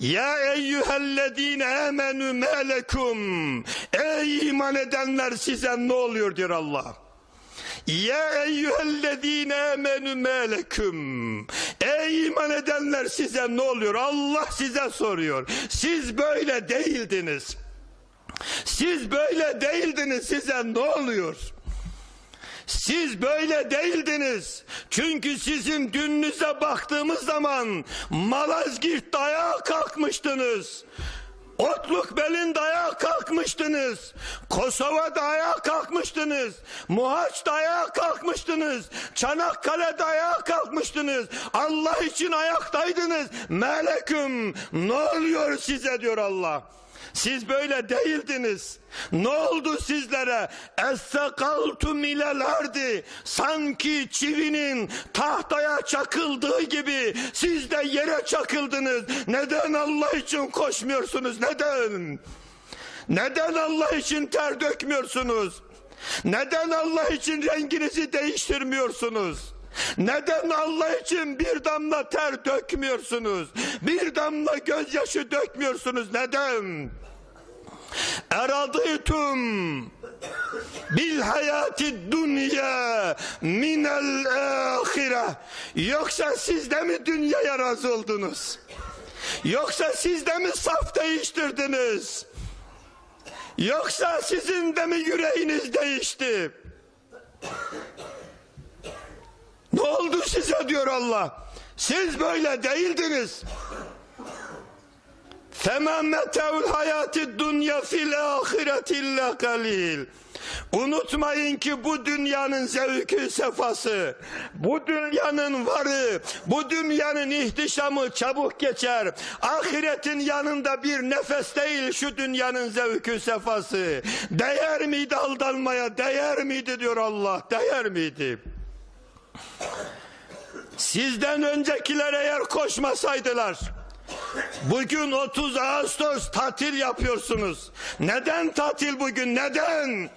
Ya eyyühellezine amenü melekum. Ey iman edenler size ne oluyor diyor Allah. Ya eyyühellezine amenü melekum. Ey iman edenler size ne oluyor? Allah size soruyor. Siz böyle değildiniz. Siz böyle değildiniz size ne oluyor? Siz böyle değildiniz. Çünkü sizin dününüze baktığımız zaman Malazgirt ayağa kalkmıştınız. Otluk belin ayağa kalkmıştınız. Kosova'da ayağa kalkmıştınız. Muhaç'ta ayağa kalkmıştınız. Çanakkale'de ayağa kalkmıştınız. Allah için ayaktaydınız. Meleküm ne oluyor size diyor Allah. Siz böyle değildiniz. Ne oldu sizlere? Essekaltum ilel ardi. Sanki çivinin tahtaya çakıldığı gibi siz de yere çakıldınız. Neden Allah için koşmuyorsunuz? Neden? Neden Allah için ter dökmüyorsunuz? Neden Allah için renginizi değiştirmiyorsunuz? Neden Allah için bir damla ter dökmüyorsunuz? Bir damla gözyaşı dökmüyorsunuz? Neden? Eradıytum bil hayati dünya minel ahire yoksa siz de mi dünyaya razı oldunuz yoksa siz de mi saf değiştirdiniz yoksa sizin de mi yüreğiniz değişti ne oldu size diyor Allah siz böyle değildiniz فَمَا مَتَعُ الْحَيَاتِ الدُّنْيَا فِي الْآخِرَةِ إِلَّا قَلِيلٌ Unutmayın ki bu dünyanın zevkü sefası, bu dünyanın varı, bu dünyanın ihtişamı çabuk geçer. Ahiretin yanında bir nefes değil şu dünyanın zevkü sefası. Değer miydi aldanmaya, değer miydi diyor Allah, değer miydi? Sizden öncekiler eğer koşmasaydılar, Bugün 30 Ağustos tatil yapıyorsunuz. Neden tatil bugün? Neden?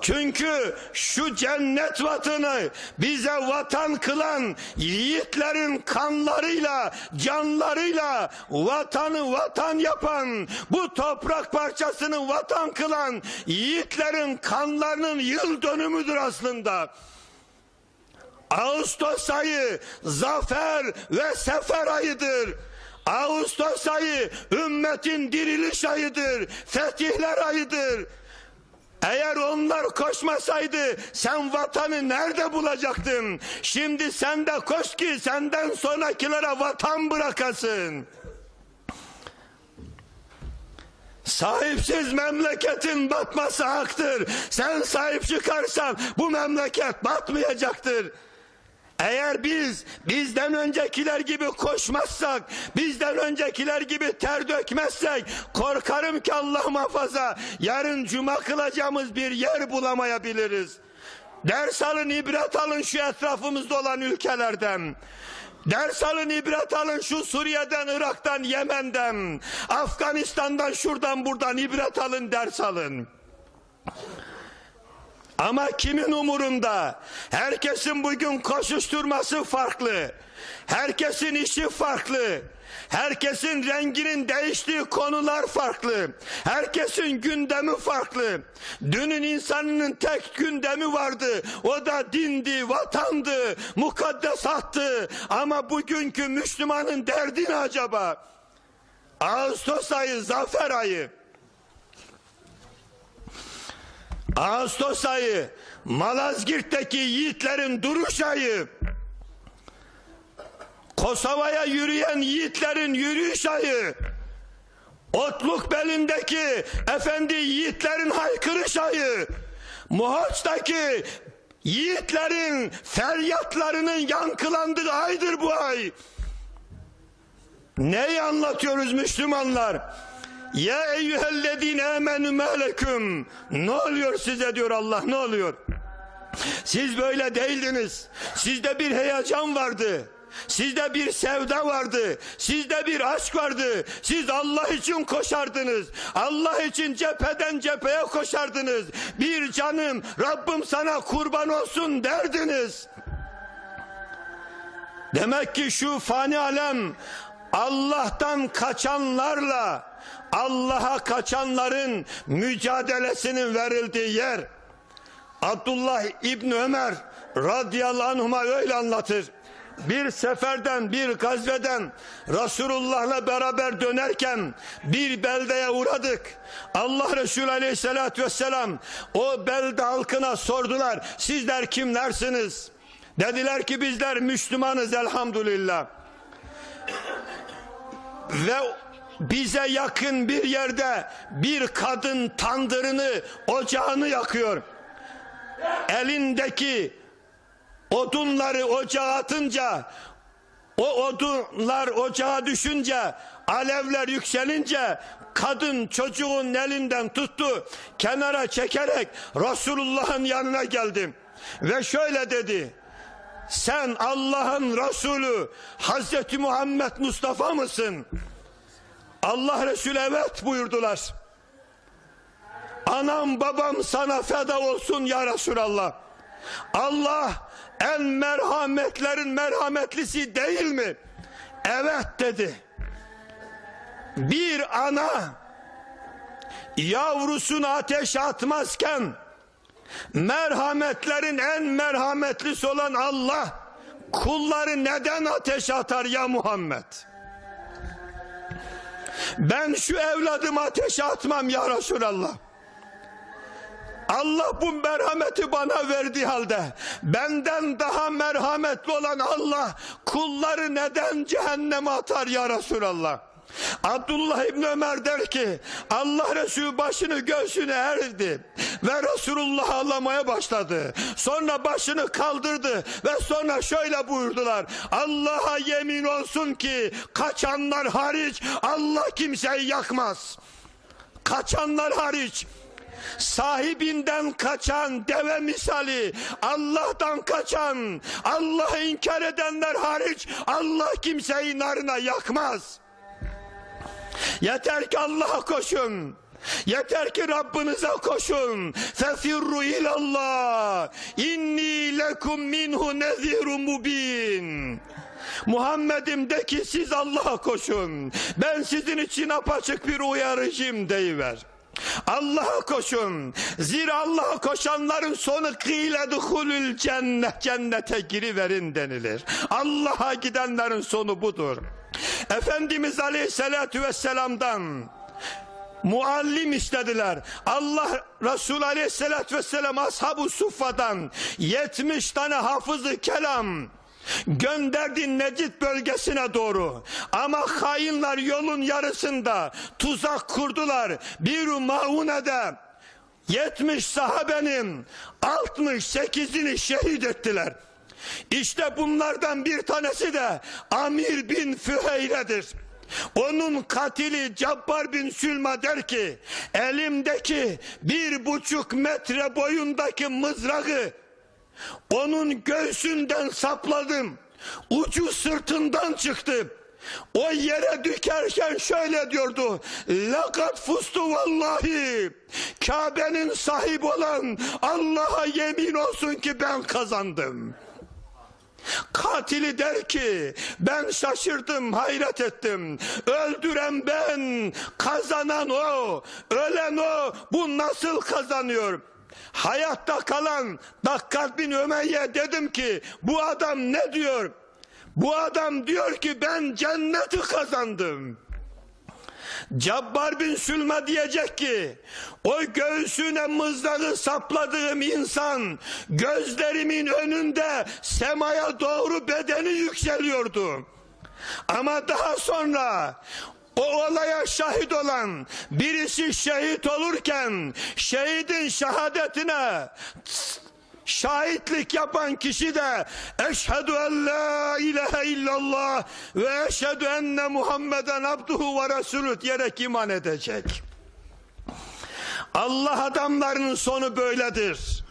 Çünkü şu cennet vatanı bize vatan kılan yiğitlerin kanlarıyla, canlarıyla vatanı vatan yapan, bu toprak parçasını vatan kılan yiğitlerin kanlarının yıl dönümüdür aslında. Ağustos ayı zafer ve sefer ayıdır. Ağustos ayı ümmetin diriliş ayıdır. Fetihler ayıdır. Eğer onlar koşmasaydı sen vatanı nerede bulacaktın? Şimdi sen de koş ki senden sonrakilere vatan bırakasın. Sahipsiz memleketin batması haktır. Sen sahip çıkarsan bu memleket batmayacaktır. Eğer biz bizden öncekiler gibi koşmazsak, bizden öncekiler gibi ter dökmezsek, korkarım ki Allah muhafaza yarın cuma kılacağımız bir yer bulamayabiliriz. Ders alın, ibret alın şu etrafımızda olan ülkelerden. Ders alın, ibret alın şu Suriye'den, Irak'tan, Yemen'den, Afganistan'dan, şuradan buradan ibret alın, ders alın. Ama kimin umurunda? Herkesin bugün koşuşturması farklı. Herkesin işi farklı. Herkesin renginin değiştiği konular farklı. Herkesin gündemi farklı. Dünün insanının tek gündemi vardı. O da dindi, vatandı, mukaddesattı. Ama bugünkü Müslümanın derdi ne acaba? Ağustos ayı, zafer ayı. Ağustos ayı Malazgirt'teki yiğitlerin duruş ayı. Kosova'ya yürüyen yiğitlerin yürüyüş ayı. Otluk belindeki efendi yiğitlerin haykırış ayı. Muhaç'taki yiğitlerin feryatlarının yankılandığı aydır bu ay. Neyi anlatıyoruz Müslümanlar? Ya eyyühellezine emenü meleküm. Ne oluyor size diyor Allah ne oluyor? Siz böyle değildiniz. Sizde bir heyecan vardı. Sizde bir sevda vardı. Sizde bir aşk vardı. Siz Allah için koşardınız. Allah için cepheden cepheye koşardınız. Bir canım Rabbim sana kurban olsun derdiniz. Demek ki şu fani alem Allah'tan kaçanlarla Allah'a kaçanların mücadelesinin verildiği yer. Abdullah İbni Ömer radıyallahu anhuma öyle anlatır. Bir seferden bir gazveden Resulullah'la beraber dönerken bir beldeye uğradık. Allah Resulü aleyhissalatü vesselam o belde halkına sordular. Sizler kimlersiniz? Dediler ki bizler Müslümanız elhamdülillah. Ve bize yakın bir yerde bir kadın tandırını, ocağını yakıyor. Elindeki odunları ocağa atınca o odunlar ocağa düşünce alevler yükselince kadın çocuğun elinden tuttu kenara çekerek Resulullah'ın yanına geldim ve şöyle dedi sen Allah'ın Resulü Hazreti Muhammed Mustafa mısın? Allah Resulü evet buyurdular. Anam babam sana feda olsun ya Resulallah. Allah en merhametlerin merhametlisi değil mi? Evet dedi. Bir ana yavrusunu ateşe atmazken merhametlerin en merhametlisi olan Allah kulları neden ateşe atar ya Muhammed? Ben şu evladımı ateşe atmam ya Resulallah. Allah bu merhameti bana verdiği halde benden daha merhametli olan Allah kulları neden cehenneme atar ya Resulallah? Abdullah İbni Ömer der ki Allah Resulü başını göğsüne erdi ve Resulullah ağlamaya başladı. Sonra başını kaldırdı ve sonra şöyle buyurdular. Allah'a yemin olsun ki kaçanlar hariç Allah kimseyi yakmaz. Kaçanlar hariç sahibinden kaçan deve misali Allah'tan kaçan Allah'ı inkar edenler hariç Allah kimseyi narına yakmaz yeter ki Allah'a koşun Yeter ki Rabbinize koşun. Fefirru ilallah. İnni lekum minhu nezirun mubin. Muhammed'im de ki siz Allah'a koşun. Ben sizin için apaçık bir uyarıcıyım deyiver. Allah'a koşun. Zira Allah'a koşanların sonu kıyle duhulül cennet cennete giriverin denilir. Allah'a gidenlerin sonu budur. Efendimiz Aleyhisselatü Vesselam'dan muallim istediler. Allah Resulü Aleyhisselatü Vesselam Ashab-ı Suffa'dan 70 tane hafızı kelam gönderdi Necid bölgesine doğru. Ama hainler yolun yarısında tuzak kurdular. Bir Maune'de 70 sahabenin 68'ini şehit ettiler. İşte bunlardan bir tanesi de Amir bin Füheyre'dir. Onun katili Cabbar bin Sülma der ki elimdeki bir buçuk metre boyundaki mızrağı onun göğsünden sapladım. Ucu sırtından çıktı. O yere dükerken şöyle diyordu. Lakat fustu vallahi. Kabe'nin sahibi olan Allah'a yemin olsun ki ben kazandım. Katili der ki ben şaşırdım hayret ettim. Öldüren ben kazanan o. Ölen o bu nasıl kazanıyor? Hayatta kalan Dakkat bin Ömeyye dedim ki bu adam ne diyor? Bu adam diyor ki ben cenneti kazandım Cabbar bin Sülme diyecek ki o göğsüne mızrağı sapladığım insan gözlerimin önünde semaya doğru bedeni yükseliyordu. Ama daha sonra o olaya şahit olan birisi şehit olurken şehidin şehadetine şahitlik yapan kişi de eşhedü en la ilahe illallah ve eşhedü enne Muhammeden abduhu ve resulü diyerek iman edecek. Allah adamlarının sonu böyledir.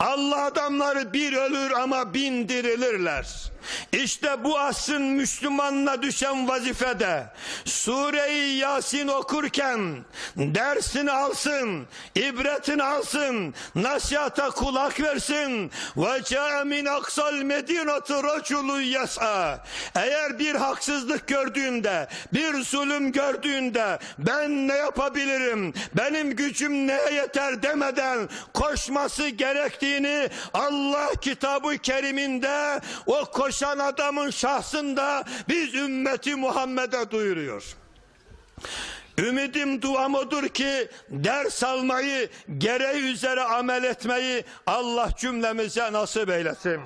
Allah adamları bir ölür ama bin dirilirler. İşte bu asrın Müslümanına düşen vazifede Sure-i Yasin okurken dersini alsın, ibretini alsın, nasihata kulak versin. Ve ca'e min aksal medinatı raculu yas'a. Eğer bir haksızlık gördüğünde, bir zulüm gördüğünde ben ne yapabilirim, benim gücüm neye yeter demeden koşması gerektiğini Allah kitabı keriminde o koşan adamın şahsında biz ümmeti Muhammed'e duyuruyor. Ümidim duam odur ki ders almayı, gereği üzere amel etmeyi Allah cümlemize nasip eylesin.